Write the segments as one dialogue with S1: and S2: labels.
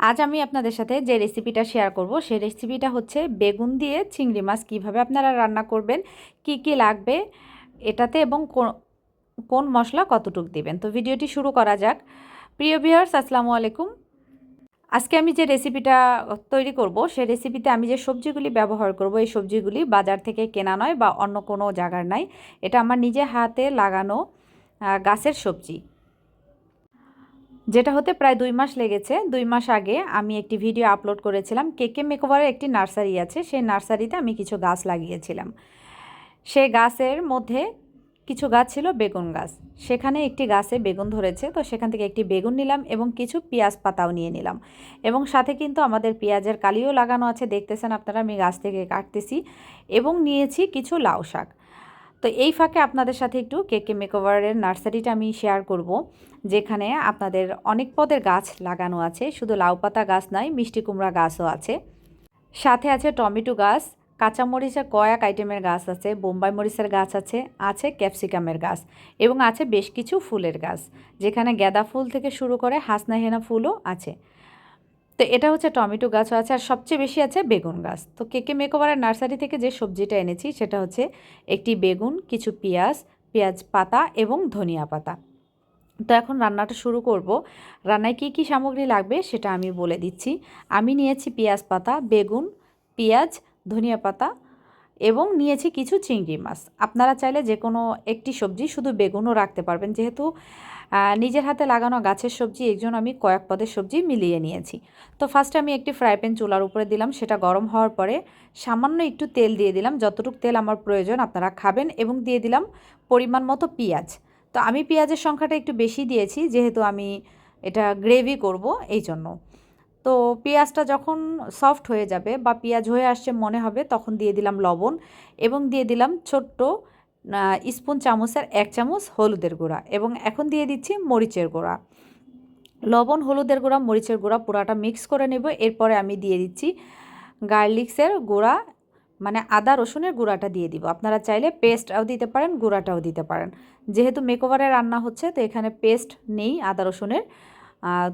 S1: আজ আমি আপনাদের সাথে যে রেসিপিটা শেয়ার করব সেই রেসিপিটা হচ্ছে বেগুন দিয়ে চিংড়ি মাছ কীভাবে আপনারা রান্না করবেন, কি কি লাগবে, এটাতে এবং কোন মশলা কতটুক দিবেন। তো ভিডিওটি শুরু করা যাক। প্রিয় ভিউয়ার্স আসসালামু আলাইকুম। আজকে আমি যে রেসিপিটা তৈরি করব সেই রেসিপিতে আমি যে সবজিগুলি ব্যবহার করব, এই সবজিগুলি বাজার থেকে কেনা নয় বা অন্য কোনো জায়গার নাই। এটা আমার নিজে হাতে লাগানো গাছের সবজি। যেটা হতে প্রায় দুই মাস লেগেছে। দুই মাস আগে আমি একটি ভিডিও আপলোড করেছিলাম। কেকে মেকওভারের একটি নার্সারি আছে। সেই নার্সারিতে আমি কিছু গাছ লাগিয়েছিলাম। সেই গাছের মধ্যে কিছু গাছ ছিল বেগুন গাছ। সেখানে একটি গাছে বেগুন ধরেছে। তো সেখান থেকে একটি বেগুন নিলাম এবং কিছু পেঁয়াজ পাতাও নিয়ে নিলাম। এবং সাথে কিন্তু আমাদের পেঁয়াজের কালিও লাগানো আছে। দেখতেছেন আপনারা, আমি গাছ থেকে কাটতেছি। এবং নিয়েছি কিছু লাউ শাক। তো এই ফাঁকে আপনাদের সাথে একটু কেকে মেকওভারের নার্সারিটা আমি শেয়ার করব, যেখানে আপনাদের অনেক পদের গাছ লাগানো আছে। শুধু লাউ পাতা গাছ নয়, মিষ্টি কুমড়া গাছও আছে। সাথে আছে টমেটো গাছ কাঁচা মরিচের কয়েক আইটেমের গাছ আছে, বোম্বাই মরিচের গাছ আছে আছে ক্যাপসিকামের গাছ এবং আছে বেশ কিছু ফুলের গাছ, যেখানে গাঁদা ফুল থেকে শুরু করে হাসনা হেনা ফুলও আছে। তো এটা হচ্ছে টমেটো গাছও আছে আর সবচেয়ে বেশি আছে বেগুন গাছ। তো কেকে মেকওভারের নার্সারি থেকে যে সবজিটা এনেছি সেটা হচ্ছে একটি বেগুন, কিছু পেঁয়াজ পেঁয়াজ পাতা এবং ধনিয়া পাতা। তো এখন রান্নাটা শুরু করব। রান্নায় কী কী সামগ্রী লাগবে সেটা আমি বলে দিচ্ছি। আমি নিয়েছি পেঁয়াজ পাতা, বেগুন, পেঁয়াজ, ধনিয়া পাতা এবং নিয়েছি কিছু চিংড়ি মাছ। আপনারা চাইলে যে কোনো একটি সবজি শুধু বেগুনও রাখতে পারবেন। যেহেতু নিজের হাতে লাগানো গাছের সবজি এই জন্য আমি কয়েক পদের সবজি মিলিয়ে নিয়েছি। তো ফার্স্টে আমি একটি ফ্রাই প্যান চুলার উপরে দিলাম, সেটা গরম হওয়ার পরে সামান্য একটু তেল দিয়ে দিলাম, যতটুকু তেল আমার প্রয়োজন আপনারা খাবেন এবং দিয়ে দিলাম পরিমাণ মতো পেঁয়াজ। তো আমি পেঁয়াজের সংখ্যাটা একটু বেশি দিয়েছি, যেহেতু আমি এটা গ্রেভি করব এই জন্য। তো পেঁয়াজটা যখন সফট হয়ে যাবে বা পেঁয়াজ হয়ে আসছে মনে হবে, তখন দিয়ে দিলাম লবণ এবং দিয়ে দিলাম ছোট্ট স্পুন চামচের এক চামচ হলুদের গুঁড়া এবং এখন দিয়ে দিচ্ছি মরিচের গুঁড়া। লবণ, হলুদের গুঁড়া, মরিচের গুঁড়া পুরাটা মিক্স করে নেব। এরপরে আমি দিয়ে দিচ্ছি গার্লিক্সের গুঁড়া মানে আদা, রসুনের গুঁড়াটা দিয়ে দিব। আপনারা চাইলে পেস্টটাও দিতে পারেন, গুঁড়াটাও দিতে পারেন। যেহেতু মেকওভারে রান্না হচ্ছে, তো এখানে পেস্ট নেই, আদা, রসুনের।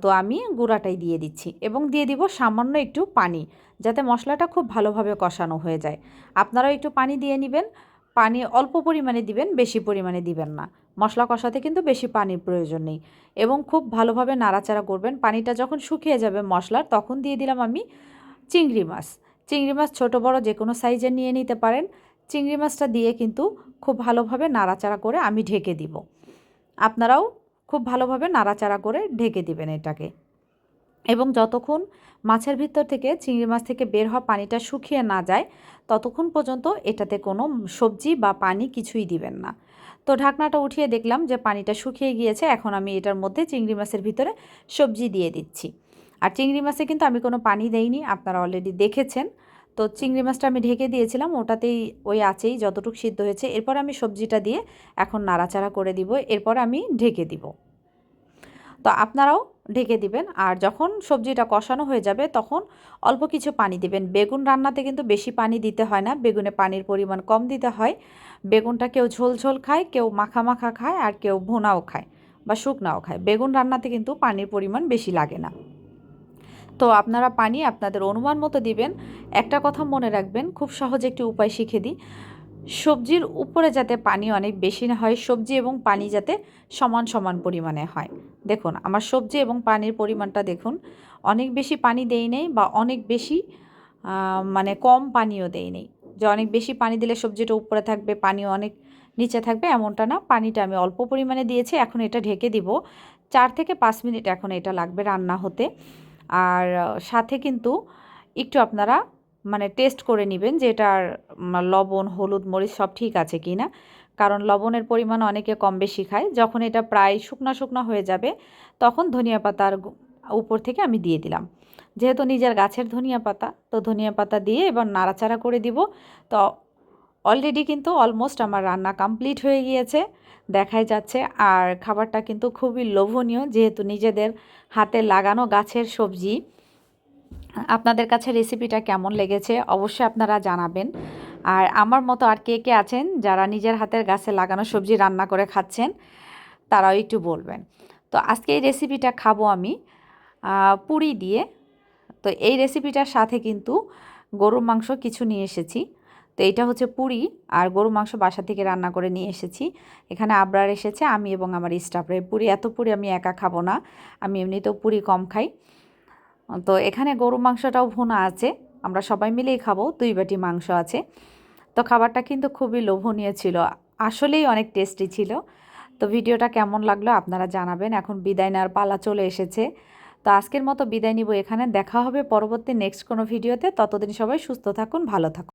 S1: তো আমি গুঁড়াটাই দিয়ে দিচ্ছি এবং দিয়ে দিব সামান্য একটু পানি, যাতে মশলাটা খুব ভালোভাবে কষানো হয়ে যায়। আপনারাও একটু পানি দিয়ে নেবেন। পানি অল্প পরিমাণে দিবেন, বেশি পরিমাণে দিবেন না। মশলা কষাতে কিন্তু বেশি পানির প্রয়োজন নেই। এবং খুব ভালোভাবে নাড়াচাড়া করবেন। পানিটা যখন শুকিয়ে যাবে মশলার, তখন দিয়ে দিলাম আমি চিংড়ি মাছ। চিংড়ি মাছ ছোটো, বড় যে কোনো সাইজের নিয়ে নিতে পারেন। চিংড়ি মাছটা দিয়ে কিন্তু খুব ভালোভাবে নাড়াচাড়া করে আমি ঢেকে দিব। আপনারাও খুব ভালোভাবে নাড়াচাড়া করে ঢেকে দিবেন এটাকে। এবং যতক্ষণ মাছের ভিতর থেকে চিংড়ি মাছ থেকে বের হওয়া পানিটা শুকিয়ে না যায়, ততক্ষণ পর্যন্ত এটাতে কোনো সবজি বা পানি কিছুই দিবেন না। তো ঢাকনাটা উঠিয়ে দেখলাম যে পানিটা শুকিয়ে গিয়েছে, এখন আমি এটার মধ্যে চিংড়ি মাছের ভিতরে সবজি দিয়ে দিচ্ছি। আর চিংড়ি মাছে কিন্তু আমি কোনো পানি দেইনি, আপনারা অলরেডি দেখেছেন। তো চিংড়ি মাছটা আমি ঢেকে দিয়েছিলাম, ওটাতেই ওই আছেই যতটুকু সিদ্ধ হয়েছে, এরপর আমি সবজিটা দিয়ে এখন নাড়াচাড়া করে দিব, এরপর আমি ঢেকে দিব। তো আপনারাও ঢেকে দিবেন। আর যখন সবজিটা কষানো হয়ে যাবে, তখন অল্প কিছু পানি দিবেন। বেগুন রান্নাতে কিন্তু বেশি পানি দিতে হয় না। বেগুনে পানির পরিমাণ কম দিতে হয়। বেগুনটা কেউ ঝোল ঝোল খায়, কেউ মাখা মাখা খায়, আর কেউ ভুনাও খায় বা শুকনাও খায়। বেগুন রান্নাতে কিন্তু পানির পরিমাণ বেশি লাগে না। তো আপনারা পানি আপনাদের অনুমান মতো দিবেন। একটা কথা মনে রাখবেন, খুব সহজে একটি উপায় শিখে দিই। সবজির উপরে যাতে পানি অনেক বেশি না হয়, সবজি এবং পানি যাতে সমান সমান পরিমাণে হয়। দেখুন, আমার সবজি এবং পানির পরিমাণটা দেখুন, অনেক বেশি পানি দেই নেই বা অনেক বেশি মানে কম পানিও দেই নেই। যে অনেক বেশি পানি দিলে সবজিটা উপরে থাকবে পানি অনেক নিচে থাকবে, এমনটা না। পানিটা আমি অল্প পরিমাণে দিয়েছি, এখন এটা ঢেকে দিব। চার থেকে পাঁচ মিনিট এখন এটা লাগবে রান্না হতে। আর সাথে কিন্তু একটু আপনারা মানে টেস্ট করে নেবেন যে এটার লবণ, হলুদ, মরিচ সব ঠিক আছে কি না। কারণ লবণের পরিমাণ অনেকে কম বেশি খায়। যখন এটা প্রায় শুকনো শুকনো হয়ে যাবে, তখন ধনিয়া পাতার উপর থেকে আমি দিয়ে দিলাম। যেহেতু নিজের গাছের ধনিয়া পাতা, তো ধনিয়া পাতা দিয়ে এবার নাড়াচাড়া করে দিব। তো অলরেডি কিন্তু অলমোস্ট আমার রান্না কমপ্লিট হয়ে গিয়েছে, দেখাই যাচ্ছে। আর খাবারটা কিন্তু খুবই লোভনীয়, যেহেতু নিজেদের হাতে লাগানো গাছের সবজি। আপনাদের কাছে রেসিপিটা কেমন লেগেছে অবশ্যই আপনারা জানাবেন। আর আমার মতো আর কে কে আছেন যারা নিজের হাতের গাছে লাগানো সবজি রান্না করে খাচ্ছেন, তারাও একটু বলবেন। তো আজকে এই রেসিপিটা খাব আমি পুরি দিয়ে। তো এই রেসিপিটার সাথে কিন্তু গরুর মাংস কিছু নিয়ে এসেছি। তো এইটা হচ্ছে পুরি আর গরু মাংস বাসা থেকে রান্না করে নিয়ে এসেছি। এখানে আবরার এসেছে, আমি এবং আমার স্টাফরা পুরি, এত পুরি আমি একা খাব না, আমি এমনিতেও পুরি কম খাই। তো এখানে গরু মাংসটাও ভুনা আছে। আমরা সবাই মিলেই খাব, দুই বাটি মাংস আছে। তো খাবারটা কিন্তু খুবই লোভনীয় ছিল, আসলেই অনেক টেস্টি ছিল। তো ভিডিওটা কেমন লাগল আপনারা জানাবেন। এখন বিদায় নেওয়ার পালা চলে এসেছে। তো আজকের মতো বিদায় নিব এখানে, দেখা হবে পরবর্তী নেক্সট কোনো ভিডিওতে। ততদিন সবাই সুস্থ থাকুন, ভালো থাকুন।